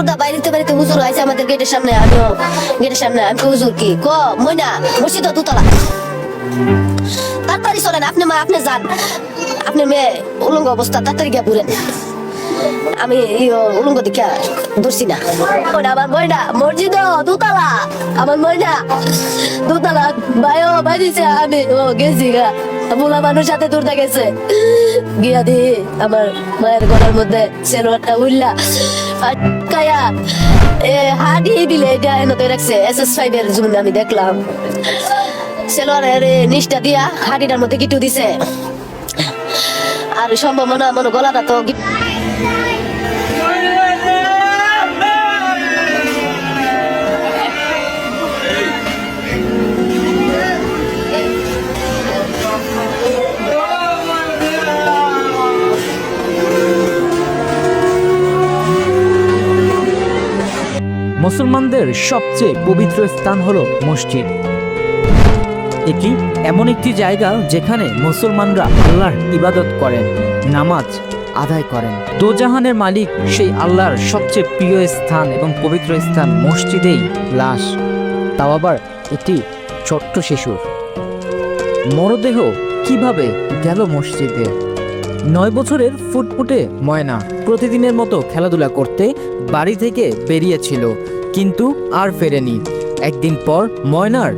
দুর্দা বাইরেতে বাইরেতে হুজুর আইছে আমাদের গেটের সামনে আমিও গেটের সামনে। আমি হুজুর কি? ক মইনা মসজিদ দুতলা। তাড়াতাড়ি চলেন, আপনি মা, আপনি যান। আপনি মেয়ে, উলঙ্গ অবস্থা, তাড়াতাড়ি গিয়া পুরেন আমি উলঙ্গ দিকে ধরছি না। আমার ময়না, মসজিদ দুতলা। আমার ময়না, দুতলা। বায়ো বাইরেছে আমি, ও, গেছি গা। বুলা মানুষ সাথে দূরটা গেছে। গিয়া দি, আমার মায়ের গলার মধ্যে সেলোয়ারটা উল্লা কায়া এ, হাডি দিলে এটা এনতে রাখছে। এস এস ফাইভ এর জন্য আমি দেখলাম। সেলোয়ারের নিষ্ঠা দিয়া হাডিটার মধ্যে কিটু দিছে। আর সম্ভাবনা মনে গলাটা তো মুসলমানদের সবচেয়ে পবিত্র স্থান হল মসজিদ। এটি এমন একটি জায়গা যেখানে মুসলমানরা আল্লাহর ইবাদত করেন, নামাজ আদায় করেন। দোজাহানের মালিক সেই আল্লাহর সবচেয়ে প্রিয় স্থান এবং পবিত্র স্থান মসজিদেই লাশ। তাও আবার একটি ছোট্ট শিশুর। মরদেহ কীভাবে গেল মসজিদে? নয় বছরের ফুটফুটে ময়না প্রতিদিনের মতো খেলাধুলা করতে বাড়ি থেকে বেরিয়েছিল, কিন্তু আর ফেরেনি। একদিন পর ময়নার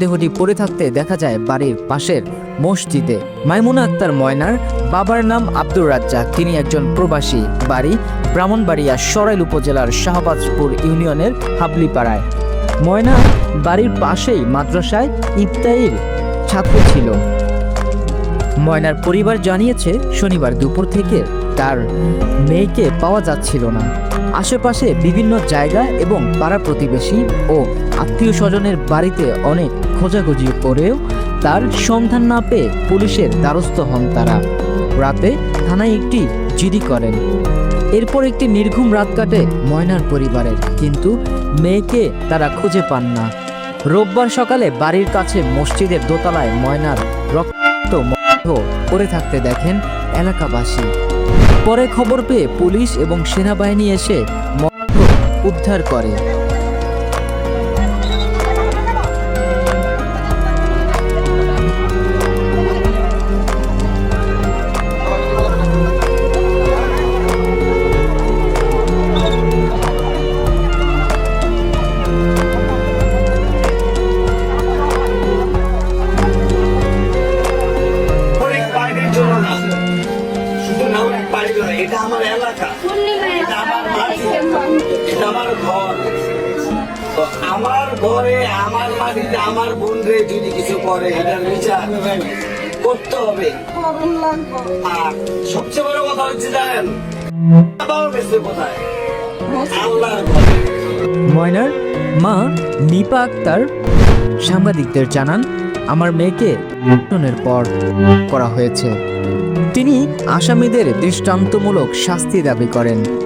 দেহটি পড়ে থাকতে দেখা যায় বাড়ির পাশের মসজিদে। মাইমুনা আক্তার ময়নার বাবার নাম আব্দুর রাজ্জাক। তিনি একজন প্রবাসী বাড়ি ব্রাহ্মণবাড়িয়া সরাইল উপজেলার শাহবাজপুর ইউনিয়নের হাবলিপাড়ায়। ময়না বাড়ির পাশেই মাদ্রাসায় ইফতাইর ছাত্র ছিল। ময়নার পরিবার জানিয়েছে, শনিবার দুপুর থেকে তার মেয়েকে পাওয়া যাচ্ছিল না। আশেপাশে বিভিন্ন জায়গা এবং পাড়া প্রতিবেশী ও আত্মীয় স্বজনের বাড়িতে অনেক খোঁজাখুঁজি করেও তার সন্ধান না পেয়ে পুলিশের দ্বারস্থ হন তারা। রাতে থানায় একটি জিডি করেন। এরপর একটি নির্ঘুম রাত কাটে ময়নার পরিবারের। কিন্তু মেয়েকে তারা খুঁজে পান না। রোববার সকালে বাড়ির কাছে মসজিদের দোতলায় ময়নার রক্ত পড়ে থাকতে দেখেন এলাকাবাসী। পরে খবর পেয়ে পুলিশ এবং সেনাবাহিনী এসে উদ্ধার করে। আমার ঘর। তো আমার ঘরে, আমার মাটিতে আমার যদি কিছু করে, এটার বিচার করতে হবে। আর সবচেয়ে বড় কথা হচ্ছে জানেন ময়নার মা নিপা আক্তার সাংবাদিকদের জানান, আমার মেয়েকে ধর্ষণের পর করা হয়েছে। তিনি আসামিদের দৃষ্টান্তমূলক শাস্তি দাবি করেন।